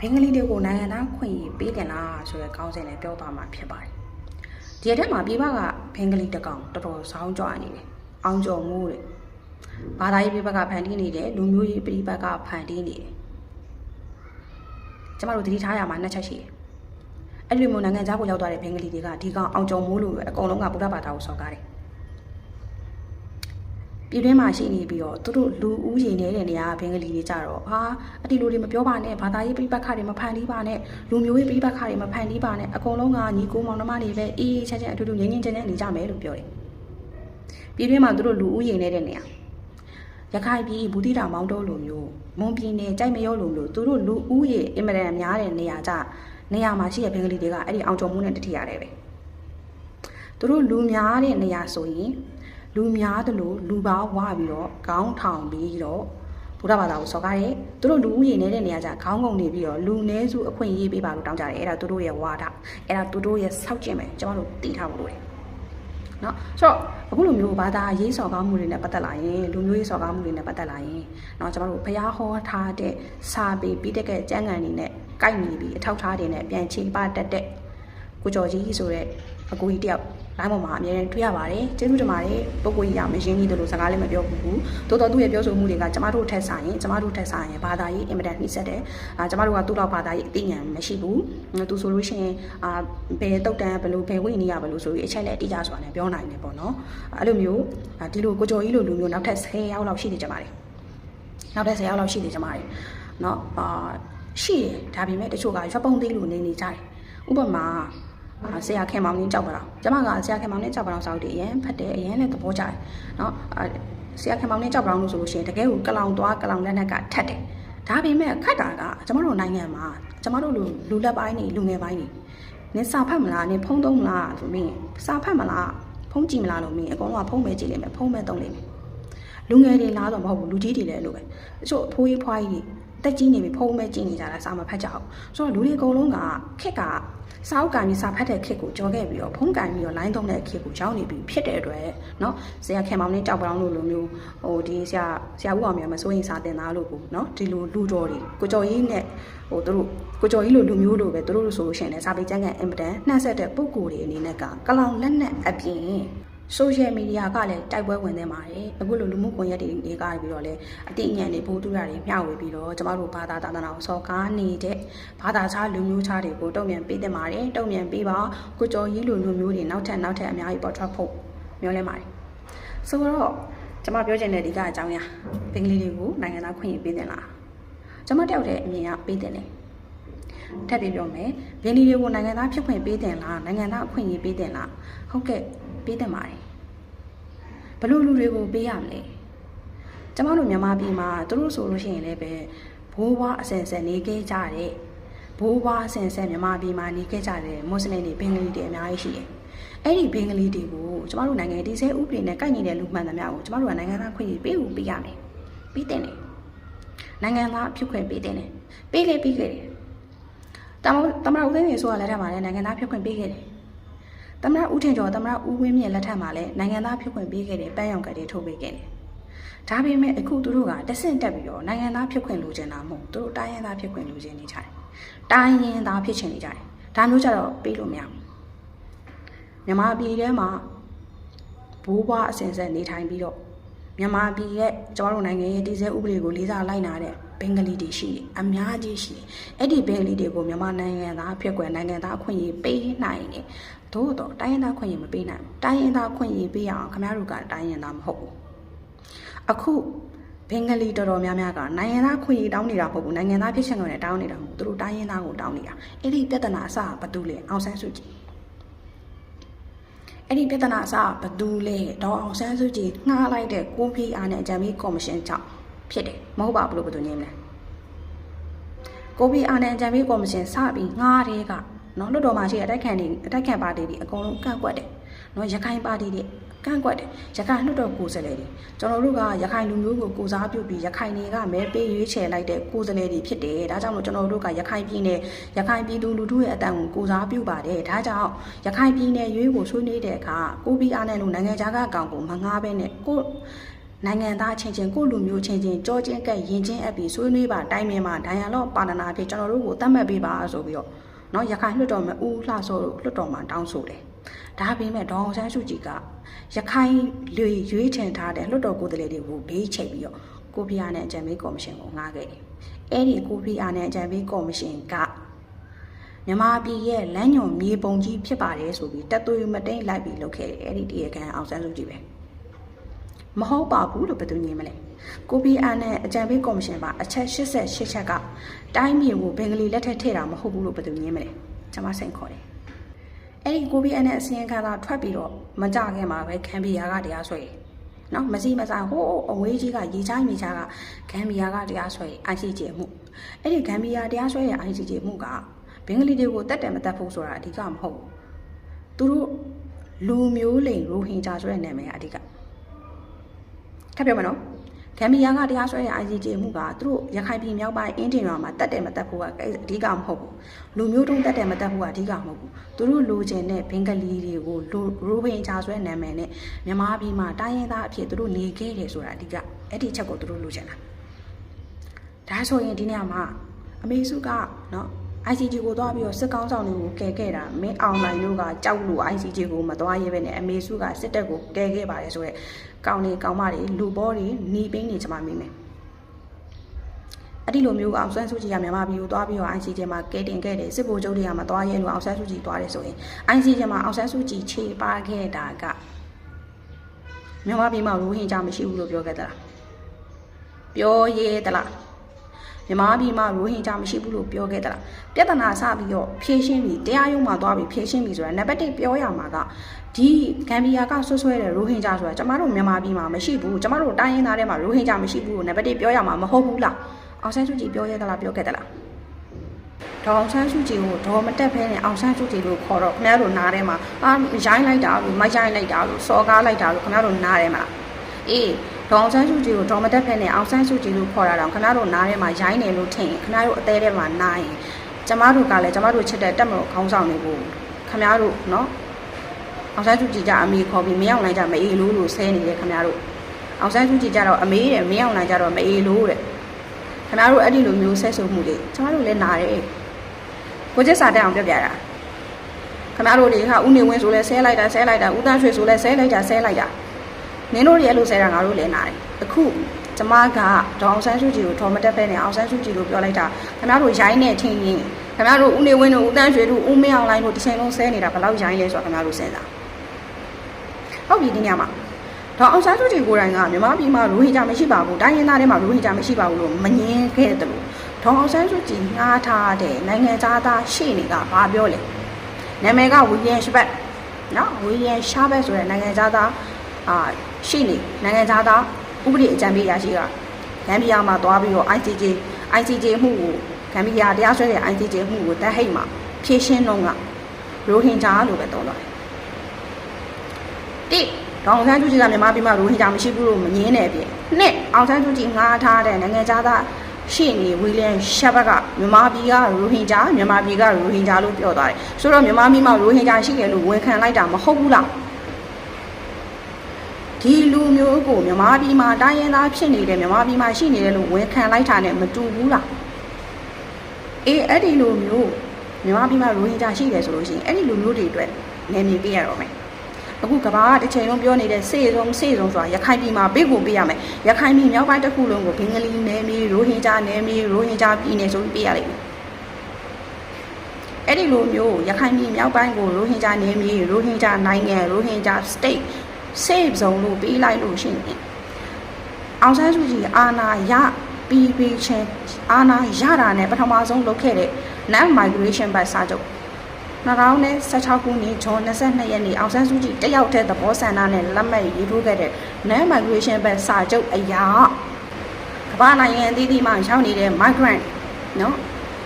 ဘင်္ဂလီတွေကိုနိုင်ငံသားခွင့်ရေးပေးတယ်လားဆိုတဲ့ခေါင်းစဉ်နဲ့ပြောသွားမှာဖြစ်ပါတယ်ဒီအထက်မှာပြည်ပကဘင်္ဂလီတစ်ကောင်တော်တော်ဆောင်းကြွနေတယ်အောင်ကျော်မိုးတဲ့ဘာသာရေးပြည်ပကဖန်တီးနေတယ်လူမျိုးရေးပြည်ပကဖန်တီးနေတယ်ကျမတို့သတိထားရမှာနှစ်ချက်ရှိတယ်အဲ့ဒီလိုမျိုးနိုင်ငံခြားကိုရောက်သွားတဲ့ဘင်္ဂလီတွေကဒီကောင်အောင်ကျော်မိုးလို့ပဲအကုန်လုံးကဗုဒ္ဓဘာသာကိုစော်ကားတယ် ပြည်တွင်းမှာရှိနေပြီးတော့သူတို့လူဦးရေနေတဲ့နေရာဘင်္ဂလီတွေကြတော့ဟာအတီလူတွေမပြောပါနဲ့ဘာသာရေးပြိပက္ခတွေမဖန်တီးပါနဲ့လူမျိုးရေးပြိပက္ခတွေမဖန်တီးပါနဲ့အကုန်လုံးကညီကိုမောင်နှမတွေပဲအေးအေးချမ်းချမ်းအတူတူငြိမ်းငြိမ်းချမ်းချမ်းနေကြမယ်လို့ပြောတယ်ပြည်တွင်းမှာသူတို့လူဦးရေနေတဲ့နေရာရခိုင်ပြည်ဘူးတိတာမောင်းတိုးလိုမျိုးမွန်ပြည်နယ်ကြိုက်မရောလိုမျိုးသူတို့လူဦးရေအင်မတန်များတဲ့နေရာကြနေရာမှာရှိတဲ့ဘင်္ဂလီတွေကအဲ့ဒီအောင်ကျော်မှုနဲ့တတိရတယ်ပဲသူတို့လူများတဲ့နေရာဆိုရင် လူများသလိုလူပါဝပြီးတော့ခေါင်းထောင်ပြီးတော့ဘုရားဘာသာကိုစော်ကားတယ်သူတို့လူဦးရေနေတဲ့နေရာကျခေါင်းကုန်နေပြီးတော့လူနည်းစုအခွင့်အရေးပေးပါလို့တောင်းကြတယ်အဲ့ဒါသူတို့ရဲ့ဝါဒအဲ့ဒါသူတို့ရဲ့စောက်ကျင်ပဲကျွန်တော်တို့သိထားဖို့လိုတယ်နော်ဆိုတော့အခုလိုမျိုးဘာသာရေးစော်ကားမှုတွေနဲ့ပတ်သက်လာရင်လူမျိုးရေးစော်ကားမှုတွေနဲ့ပတ်သက်လာရင်နော်ကျွန်တော်တို့ဘုရားဟောထားတဲ့စာပေပြီးတက်ကကျမ်းဂန်တွေနဲ့ကိုက်ညီပြီးအထောက်ထားတွေနဲ့ပြန်ချိန်ပတတ်တဲ့ကိုကျော်ကြီးဆိုတဲ့အကူကြီးတယောက်လိုင်းပေါ်မှာအများကြီးတွေ့ရပါတယ်ကျေးဇူးတင်ပါတယ်ပုဂ္ဂိုလ်ကြီးရမရင်းကြီးတို့လိုစကားလည်းမပြောဘူးတိုးတော်သူ့ရဲ့ပြောဆိုမှုတွေကကျမတို့ထက်ဆိုင်ရင်ကျမတို့ထက်ဆိုင်ရင်ဘာသာရေးအင်မတန်နှိစက်တယ်အာကျမတို့ကသူ့တော့ဘာသာရေးအသိဉာဏ်မရှိဘူးသူဆိုလို့ရှိရင်အာဘယ်တုတ်တန်ဘယ်လိုဘယ်ဝိနည်းရဘယ်လိုဆိုပြီးအချက်လက်အတိအကျဆိုတာနဲ့ပြောနိုင်တယ်ပေါ့နော်အဲ့လိုမျိုးဒီလိုကိုကျော်ကြီးလိုလူမျိုးနောက်ထပ်10ယောက်လောက်ရှိနေကြပါတယ်နောက်ထပ်10ယောက်လောက်ရှိနေကြပါတယ်เนาะအာရှိတယ်ဒါပေမဲ့တချို့ကရွက်ပုံသေးလို့နေနေကြတယ်ဥပမာအာ ဆရာခင်မောင်ကြီးကြောက်ပါတော့ကျမကဆရာခင်မောင်နဲ့ကြောက်ပါတော့စောက်တည်အရင်ဖတ်တယ်အရင်လည်းသဘောကျတယ်เนาะအာဆရာခင်မောင်နဲ့ကြောက်ပါတော့လို့ဆိုလို့ရှိရင်တကယ်ကိုကလောင်သွားကလောင်လက်နက်ကထက်တယ်ဒါပေမဲ့ခတ်တာကကျမတို့နိုင်ငံမှာကျမတို့လူလူလက်ပိုင်းနေလူငယ်ပိုင်းနေနင်စာဖတ်မလားနင်ဖုံးသုံးမလားဆိုမင်းစာဖတ်မလားဖုံးကြည့်မလားလို့မင်းအကုန်လုံးကဖုံးပဲကြည့်လိမ့်မယ်ဖုံးပဲသုံးလိမ့်မယ်လူငယ်တွေလားတော့မဟုတ်ဘူးလူကြီးတွေလည်းအဲ့လိုပဲတချို့အဖိုးကြီးဖွားကြီးတွေတက်ကြီးနေပြီဖုံးပဲကြည့်နေကြတာစာမဖတ်ကြအောင်ဆိုတော့လူတွေအကုန်လုံးကခက်က စာအုပ်ကန်ပြီးစာဖတ်တဲ့ခက်ကိုကြောခဲ့ပြီးတော့ဖုံးကန်ပြီးတော့ line သုံးတဲ့ခက်ကိုရောက်နေပြီဖြစ်တဲ့အတွက်เนาะဆရာခင်မောင်နဲ့ကြောက်ပလောင်းလို့လိုမျိုးဟိုဒီဆရာဆရာဦးအောင်မြတ်မစိုးရင်စာတင်သားလို့ကိုเนาะဒီလိုလူတော်တွေကိုကြော်ကြီးနဲ့ဟိုတို့ကိုကြော်ကြီးလိုလူမျိုးလိုပဲတို့လို့ဆိုလို့ရှိရင်လည်းစာပေကျမ်းကန်အင်ပတန်နှက်ဆက်တဲ့ပုံကိုယ်တွေအနေနဲ့ကကလောင်လက်နဲ့အပြင် social media ကလည်းတိုက်ပွဲဝင်နေပါတယ်အခုလိုလူမှုကွန်ရက်တွေတွေကပြီးတော့လည်းအတိအညံတွေပို့တူတာတွေမျှဝေပြီးတော့ကျမတို့ဘာသာသာသနာကိုစော်ကားနေတဲ့ဘာသာခြားလူမျိုးခြားတွေကိုတုံ့ပြန်ပေးတင်ပါတယ်တုံ့ပြန်ပေးပါကိုကျော်ကြီးလူလူမျိုးတွေနောက်ထပ်နောက်ထပ်အများကြီးပေါ်ထွက်ဖို့မျှော်လင့်ပါတယ်ဆိုတော့ကျမပြောချင်တဲ့ဒီကအကြောင်းအရာဘင်္ဂလီတွေကိုနိုင်ငံသားခွင့်ရပေးတင်လားကျမတယောက်တည်းအမြင်ကပေးတင်တယ်ထပ်ပြီးပြောမယ်ဘင်္ဂလီတွေကိုနိုင်ငံသားဖြစ်ခွင့်ပေးတင်လားနိုင်ငံသားအခွင့်အရေးပေးတင်လားဟုတ်ကဲ့ ပေးတင်ပါတယ်ဘလို့လူတွေကိုပေးရမလဲကျမတို့မြန်မာပြည်မှာသူတို့ဆိုလို့ရှိရင်လည်းပဲဘိုးဘွားအစဉ်ဆက်နေခဲ့ကြတဲ့ဘိုးဘွားအစဉ်ဆက်မြန်မာပြည်မှာနေခဲ့ကြတဲ့မွတ်စလင်တွေဘင်္ဂလီတွေအများကြီးရှိတယ်အဲ့ဒီဘင်္ဂလီတွေကိုကျမတို့နိုင်ငံတည်ဆဲဥပဒေနဲ့ကိုက်ညီတဲ့လူမှန်သမျှကိုကျမတို့ကနိုင်ငံသားခွင့်ရေးပေးဖို့ပေးရမယ်ပေးတယ်နိုင်ငံသားဖြစ်ခွင့်ပေးတယ်ပေးလေပေးခဲ့တယ်တမတမရဦးသိန်းနေဆိုရလက်ထက်မှာလည်းနိုင်ငံသားဖြစ်ခွင့်ပေးခဲ့တယ် တမရဦးထင်ကျော်တမရဦးဝင်းမြင့်လက်ထက်မှာလည်းနိုင်ငံသားဖြစ်ခွင့်ပေးခဲ့တယ်ပန်းရောင်ကတိထုတ်ပေးခဲ့တယ်ဒါပေမဲ့အခုသူတို့ကတဆင့်တက်ပြီးတော့နိုင်ငံသားဖြစ်ခွင့်လိုချင်တာမဟုတ်သူတို့တိုင်းရင်းသားဖြစ်ခွင့်လိုချင်နေကြတယ်တိုင်းရင်းသားဖြစ်ချင်နေကြတယ်ဒါမျိုးကြတော့ပေးလို့မရဘူးမြန်မာပြည်ထဲမှာဘိုးဘွားအစဉ်ဆက်နေထိုင်ပြီးတော့ မြန်မာပြည်ရဲ့ကျမတို့နိုင်ငံရဲ့တည်ဆဲဥပဒေကိုလေးစားလိုက်နာတဲ့ဘင်္ဂလီတွေရှိတယ်အများကြီးရှိတယ်အဲ့ဒီဘင်္ဂလီတွေကိုမြန်မာနိုင်ငံသားဖြစ်ကွယ်နိုင်ငံသားအခွင့်အရေးပေးနိုင်တယ်သို့တော့တိုင်းရင်းသားခွင့်ရေးမပေးနိုင်ဘူးတိုင်းရင်းသားခွင့်ရေးပေးရအောင်ခင်ဗျားတို့ကတိုင်းရင်းသားမဟုတ်ဘူးအခုဘင်္ဂလီတော်တော်များများကနိုင်ငံသားခွင့်ရေးတောင်းနေတာမဟုတ်ဘူးနိုင်ငံသားဖြစ်ချင်ကြတယ်တောင်းနေတာမဟုတ်သူတို့တိုင်းရင်းသားကိုတောင်းနေတာအဲ့ဒီပြဿနာအစဘာတူလဲအောင်ဆန်းစုကြည် အဲ့ဒီပြဿနာအစဘာတူလဲဒေါ်အောင်ဆန်းစုကြည်ငှားလိုက်တဲ့ကိုဖေးအားနဲ့အကြံပေးကော်မရှင်ကြောင့်ဖြစ်တယ်မဟုတ်ပါဘူးလို့ဘယ်သူညင်းမလဲကိုဖေးအားနဲ့အကြံပေးကော်မရှင်စပြီးငှားတဲ့ကနော်လွတ်တော်မှာရှိတဲ့အတိုက်ခံတွေအတိုက်ခံပါတီတွေအကုန်လုံးကန့်ကွက်တယ် နော်ရခိုင်ပါတီတွေကန့်ကွက်တယ်ရခိုင်လွတ်တော်ကိုယ်စားလှယ်တွေကျွန်တော်တို့ကရခိုင်လူမျိုးကိုကိုစားပြုပြီးရခိုင်တွေကမဲပေးရွေးချယ်လိုက်တဲ့ကိုယ်စားလှယ်တွေဖြစ်တယ်ဒါကြောင့်မို့ကျွန်တော်တို့ကရခိုင်ပြည်နယ်ရခိုင်ပြည်သူလူထုရဲ့အတန်ကိုကိုစားပြုပါတယ်ဒါကြောင့်ရခိုင်ပြည်နယ်ရွေးကိုဆွေးနွေးတဲ့အခါကိုပြီးအားနဲ့လို့နိုင်ငံခြားကအကောင်ကိုမငားပဲနဲ့ကို နိုင်ငံသားချင်းချင်းကိုယ့်လူမျိုးချင်းချင်းကြောချင်းကက်ရင်ချင်းအပ်ပြီးဆွေးနွေးပါတိုင်းမြင်မှာဒိုင်ယာလော့ပါတနာဖြစ်ကျွန်တော်တို့ကိုတတ်မှတ်ပေးပါဆိုပြီးတော့เนาะရခိုင်လွှတ်တော်မှာဦးလှဆိုးလွှတ်တော်မှာတောင်းဆိုတယ် ဒါပေမဲ့ဒေါအောင်ဆန်းစုကြည်ကရခိုင်လူရွေးချယ်ထားတဲ့လွှတ်တော်ကိုယ်စားလှယ်တွေကိုဘေးချိတ်ပြီးတော့ကိုဖီအာနဲ့အကြံပေးကော်မရှင်ကိုငှားခဲ့တယ်အဲ့ဒီကိုဖီအာနဲ့အကြံပေးကော်မရှင်ကမြန်မာပြည်ရဲ့လမ်းညွန်မြေပုံကြီးဖြစ်ပါတယ်ဆိုပြီးတက်သွေးမတိန်လိုက်ပြီးလုပ်ခဲ့တယ်အဲ့ဒီတရားခံအောင်ဆန်းစုကြည်ပဲမဟုတ်ပါဘူးလို့ဘယ်သူညင်မလဲကိုပီအာနဲ့အကြံပေးကော်မရှင်ပါအချက်88ချက်ကတိုင်းပြည်ကိုဘင်္ဂလီလက်ထက်ထည့်တာမဟုတ်ဘူးလို့ဘယ်သူညင်မလဲကျွန်မစိန်ခေါ်တယ် အဲ့ဒီကိုပီအာနဲ့အစရင်ခံသာထွက်ပြီးတော့မကြခင်မှာပဲခံပီယာကတရားဆွဲတယ်နော်မစီမဆိုင်ဟိုးအဝေးကြီးကရေချိုင်းမြေချာကဂမ်ဘီယာကတရားဆွဲ ICJ မှုအဲ့ဒီဂမ်ဘီယာတရားဆွဲရဲ့ ICJ မှုကဘင်္ဂလီတွေကိုတတ်တယ်မတတ်ဖို့ဆိုတာအဓိကမဟုတ်ဘူးသူတို့လူမျိုးလိန်ရိုဟင်ဂျာဆိုတဲ့နာမည်ကအဓိကထပ်ပြောမယ်နော် ဂမ်ဘီယာကတရားစွဲတဲ့ ICJ မှုကသူတို့ရခိုင်ပြည်မြောက်ပိုင်းအင်းတင်ရွာမှာတက်တယ်မတက်ဖို့ကအဓိကမဟုတ်ဘူးလူမျိုးတုံးတက်တယ်မတက်ဖို့ကအဓိကမဟုတ်ဘူးသူတို့လိုချင်တဲ့ဘင်္ဂလီတွေကိုလူရိုဘင်ဂျာဆွဲနာမည်နဲ့မြန်မာပြည်မှာတိုင်းရင်းသားအဖြစ်သူတို့နေခဲ့တယ်ဆိုတာအဓိကအဲ့ဒီချက်ကိုသူတို့လိုချင်တာဒါဆိုရင်ဒီနေရာမှာအမေစုကနော် ICJ ကိုသွားပြီးတော့စစ်ကောင်းဆောင်တွေကိုကယ်ခဲ့တာမင်းအောင်နိုင်တို့ကကြောက်လို့ ICJ ကိုမသွားရဲပဲနဲ့အမေစုကစစ်တပ်ကိုကယ်ခဲ့ပါတယ်ဆိုတော့ ကောင်းနေကောင်းမတွေလူဘောတွေหนีပင်းနေချင်မှမိမယ်အဲ့ဒီလိုမျိုးအောင်ဆန်းစုကြည်ကမြန်မာပြည်ကိုသွားပြီးတော့ ICJ မှာကယ်တင်ခဲ့တယ်စစ်ဗိုလ်ချုပ်တွေကမသွားရဲလို့အောင်ဆန်းစုကြည်သွားတယ်ဆိုရင် ICJ မှာအောင်ဆန်းစုကြည်ခြေပါခဲ့တာကမြန်မာပြည်မှာရိုဟင်ဂျာမရှိဘူးလို့ပြောခဲ့သလားပြောရဲသလား မြန်မာပြည်မှာရိုဟင်ဂျာမရှိဘူးလို့ပြောခဲ့သလားပြဿနာစပြီးတော့ဖြေရှင်းပြီးတရားရုံးမှာသွားပြီးဖြေရှင်းပြီးဆိုတာနံပါတ်1ပြောရမှာကဒီဂမ်ဘီယာကဆွဆွဲတဲ့ရိုဟင်ဂျာဆိုတာကျမတို့မြန်မာပြည်မှာမရှိဘူးကျမတို့တိုင်းရင်းသားတွေမှာရိုဟင်ဂျာမရှိဘူးလို့နံပါတ်1ပြောရမှာမဟုတ်ဘူးလားအောင်ဆန်းစုကြည်ပြောရသလားပြောခဲ့သလားဒေါအောင်ဆန်းစုကြည်ကိုဒေါ်မတက်ဖဲနဲ့အောင်ဆန်းစုကြည်လို့ခေါ်တော့ခင်ဗျားတို့နားထဲမှာအာရိုင်းလိုက်တာလို့မရိုင်းလိုက်တာလို့စော်ကားလိုက်တာလို့ခင်ဗျားတို့နားထဲမှာအေး ဒေါအောင်ဆန်းစုကြည်ကိုဒေါ်မတက်ဖဲနဲ့အောင်ဆန်းစုကြည်လို့ခေါ်တာတော့ခင်ဗျားတို့နားထဲမှာရိုင်းနေလို့ထင်ခင်ဗျားတို့အသေးထဲမှာနားရင်ကျမတို့ကလည်းကျမတို့ချစ်တဲ့တက်မလို့ခေါင်းဆောင်နေဖို့ခင်ဗျားတို့နော်အောင်ဆန်းစုကြည်ကြအမေခေါ်ပြီးမရောက်နိုင်ကြမအေးလို့လို့ဆဲနေတယ်ခင်ဗျားတို့အောင်ဆန်းစုကြည်ကြတော့အမေတဲ့မရောက်နိုင်ကြတော့မအေးလို့တဲ့ခင်ဗျားတို့အဲ့ဒီလိုမျိုးဆက်ဆိုမှုတွေကျမတို့လည်းနားတယ်ကိုကျက်စာတက်အောင်ပြပြတာခင်ဗျားတို့တွေကဥနေဝင်းဆိုလဲဆဲလိုက်တာဆဲလိုက်တာဦးတန်းရွှေဆိုလဲဆဲလိုက်တာဆဲလိုက်တာ နင်တို့တွေအဲ့လိုဆဲတာငါတို့လည်းနားတယ်အခုကျမကဒေါအောင်ဆန်းစုကြည်ကိုထော်မတက်ဖဲနဲ့အောင်ဆန်းစုကြည်လို့ပြောလိုက်တာခင်ဗျားတို့ရိုင်းနေထင်ရင်ခင်ဗျားတို့ဦးနေဝင်းတို့ဦးတန်းရွှေတို့ဦးမင်းအောင်လိုင်းတို့တစ်ချိန်လုံးဆဲနေတာဘယ်လောက်ရိုင်းလဲဆိုတော့ခင်ဗျားတို့စဉ်းစားဟုတ်ပြီဒီညမှာဒေါအောင်ဆန်းစုကြည်ကိုယ်တိုင်ကမြန်မာပြည်မှာရိုဟင်ဂျာမရှိပါဘူးတိုင်းရင်းသားတွေမှာရိုဟင်ဂျာမရှိပါဘူးလို့မငင်းခဲ့တယ်လို့ဒေါအောင်ဆန်းစုကြည်ငှားထားတဲ့နိုင်ငံသားရှေ့နေကဘာပြောလဲနာမည်ကဝီလျံရှဘတ်နော်ဝီလျံရှာဘတ်ဆိုတဲ့နိုင်ငံသားအာ ရှေ့နေနိုင်ငံသားဥပဒေအကြံပေးရရှိကဂမ်ဘီယာမှာသွားပြီးတော့ ICJ ICJ မှုကိုဂမ်ဘီယာတရားစွဲတဲ့ ICJ မှုကိုတက်ဟိတ်မှာဖြည့်ရှင်းတော့ကရိုဟင်ဂျာလို့ပဲသုံးတော့တယ်တိဒေါအောင်ဆန်းစုကြည်ကမြန်မာပြည်မှာရိုဟင်ဂျာမရှိဘူးလို့မငင်းတဲ့အပြင်နှစ်အောင်ဆန်းစုကြည်ငှားထားတဲ့နိုင်ငံသားရှေ့နေဝီလျံရှဘတ်ကမြန်မာပြည်ကရိုဟင်ဂျာမြန်မာပြည်ကရိုဟင်ဂျာလို့ပြောသွားတယ်ဆိုတော့မြန်မာပြည်မှာရိုဟင်ဂျာရှိတယ်လို့ဝန်ခံလိုက်တာမဟုတ်ဘူးလား ဒီလူမျိုးကိုမြန်မာပြည်မှာတိုင်းရင်းသားဖြစ်နေတယ်မြန်မာပြည်မှာရှိနေတယ်လို့ဝန်ခံလိုက်တာနဲ့မတူဘူးလားအေးအဲ့ဒီလူမျိုးမြန်မာပြည်မှာရိုဟင်ဂျာရှိတယ်ဆိုလို့ရှိရင်အဲ့ဒီလူမျိုးတွေအတွက်နေမြေပေးရတော့မယ်အခုကဘာကတစ်ချိန်လုံးပြောနေတဲ့စေဆုံးစေဆုံးဆိုတာရခိုင်ပြည်မှာဘေ့ကိုပေးရမယ်ရခိုင်ပြည်မြောက်ပိုင်းတစ်ခုလုံးကိုဘင်္ဂလီနယ်မြေရိုဟင်ဂျာနယ်မြေရိုဟင်ဂျာပြည်နယ်ဆိုပြီးပေးရလိမ့်မယ်အဲ့ဒီလိုမျိုးရခိုင်ပြည်မြောက်ပိုင်းကိုရိုဟင်ဂျာနယ်မြေရိုဟင်ဂျာနိုင်ငံရိုဟင်ဂျာ state save zone လို့ပေးလိုက်လို့ရှိရင်အောင်ဆန်းစုကြည်အာနာရပြီးပြီးချင်းအာနာရတာနဲ့ပထမဆုံးလုပ်ခဲ့တဲ့ non migration ဘတ်စာချုပ်2016ခုနှစ်ဇွန်22ရက်နေ့အောင်ဆန်းစုကြည်တယောက်တည်းသဘောဆန္ဒနဲ့လက်မှတ်ရေးထိုးခဲ့တဲ့ non migration ဘတ်စာချုပ်အရာကမ္ဘာနိုင်ငံအသီးသီးမှာရောက်နေတဲ့ migrant နော်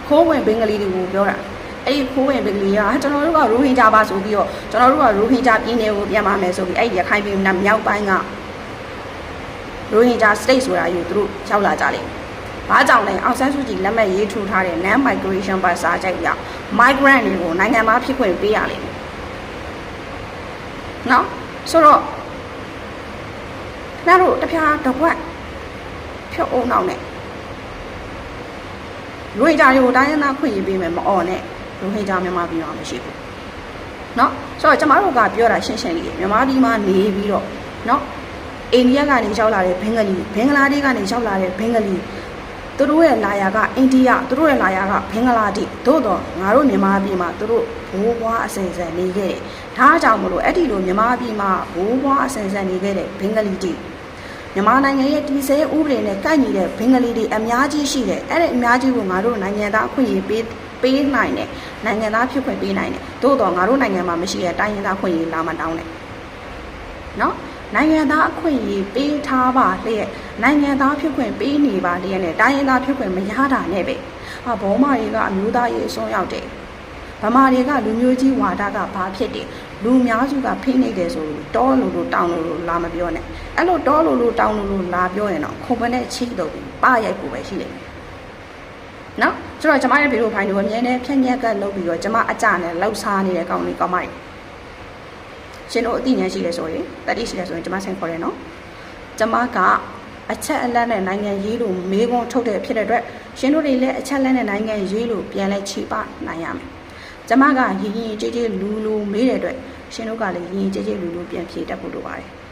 ခိုးဝင်ဘင်္ဂလီတွေကိုပြောတာ အဲ့ဒီခိုးဝင်ဘင်္ဂလီကကျွန်တော်တို့ကရိုဟင်ဂျာပါဆိုပြီးတော့ကျွန်တော်တို့ကရိုဟင်ဂျာပြည်နယ်ကိုပြန်ပါမယ်ဆိုပြီးအဲ့ဒီရခိုင်ပြည်နယ်မြောက်ပိုင်းကရိုဟင်ဂျာ state ဆိုတာယူသူတို့ရောက်လာကြတယ်။ဘာကြောင့်လဲအောင်ဆန်းစုကြည်လက်မှတ်ရေးထိုးထားတဲ့ non migration ပါစာချုပ်ရ migrant တွေကိုနိုင်ငံသားဖြစ်ခွင့်ပေးရလိမ့်မယ်။နော်ဆိုတော့နှားတို့တပြားတစ်ခွက်ဖြုတ်အောင်နောက်နဲ့လူဟိကြတွေကိုတိုင်းရင်းသားခွင့်ရေးပေးမယ်မအော်နဲ့ လူဟိကြမြန်မာပြည်မှာမရှိဘူးเนาะဆိုတော့ကျမတို့ကပြောတာရှင်းရှင်းလေးမြန်မာပြည်မှာနေပြီးတော့เนาะအိန္ဒိယကနေရောက်လာတဲ့ဘင်္ဂလီဘင်္ဂလားဒေ့ရှ်ကနေရောက်လာတဲ့ဘင်္ဂလီသူတို့ရဲ့လာယာကအိန္ဒိယသူတို့ရဲ့လာယာကဘင်္ဂလားဒေ့ရှ်သို့တော့ငါတို့မြန်မာပြည်မှာသူတို့ဘိုးဘွားအစဉ်ဆက်နေခဲ့တယ်ဒါကြောင့်မလို့အဲ့ဒီလိုမြန်မာပြည်မှာဘိုးဘွားအစဉ်ဆက်နေခဲ့တဲ့ဘင်္ဂလီတွေမြန်မာနိုင်ငံရဲ့ဒီစဲဥပဒေနဲ့ကိုက်ညီတဲ့ဘင်္ဂလီတွေအများကြီးရှိတယ်အဲ့ဒီအများကြီးကိုငါတို့နိုင်ငံသားအခွင့်အရေးပေး ပေးနိုင်တယ်နိုင်ငံသားဖြစ်ခွင့်ပေးနိုင်တယ်သို့တော့ငါတို့နိုင်ငံမှာမရှိတဲ့တိုင်းရင်းသားအခွင့်အရေးလာမတောင်းနဲ့နော်နိုင်ငံသားအခွင့်အရေးပေးထားပါလျက်နိုင်ငံသားဖြစ်ခွင့်ပေးနေပါလျက်နဲ့တိုင်းရင်းသားဖြစ်ခွင့်မရတာနဲ့ပဲဟာဘောမာတွေကအမျိုးသားရေးအစွန်းရောက်တယ်ဗမာတွေကလူမျိုးကြီးဝါဒကဘာဖြစ်တယ်လူများစုကဖိနေတယ်ဆိုလို့တောလို့လို့တောင်းလို့လို့လာမပြောနဲ့အဲ့လိုတောလို့လို့တောင်းလို့လို့လာပြောရင်တော့ခုံပနဲ့ချိတော့ပြီးပရိုက်ကိုပဲရှိလိမ့်မယ်နော် ဆိုတော့ကျမရဲ့ဗီဒီယိုဖိုင်ကိုအမြဲတမ်းဖြန့်ညက်ကပ်လုပ်ပြီးတော့ကျမအကြနဲ့လောက်စားနေတဲ့ကောင်းလေးကောင်းမကြီးရှင်တို့အသိဉာဏ်ရှိတယ်ဆိုရင်တတိရှိတယ်ဆိုရင်ကျမဆင်ခေါ်တယ်နော်ကျမကအချက်အလက်နဲ့နိုင်ငံရေးလို့မေးခွန်းထုတ်တဲ့ဖြစ်တဲ့အတွက်ရှင်တို့တွေလည်းအချက်အလက်နဲ့နိုင်ငံရေးလို့ပြန်လဲခြေပနိုင်ရမယ်ကျမကရင်းရင်းကြည်ကြည်လူလူမေးတဲ့အတွက်ရှင်တို့ကလည်းရင်းရင်းကြည်ကြည်လူလူပြန်ဖြေတတ်ဖို့လိုပါတယ်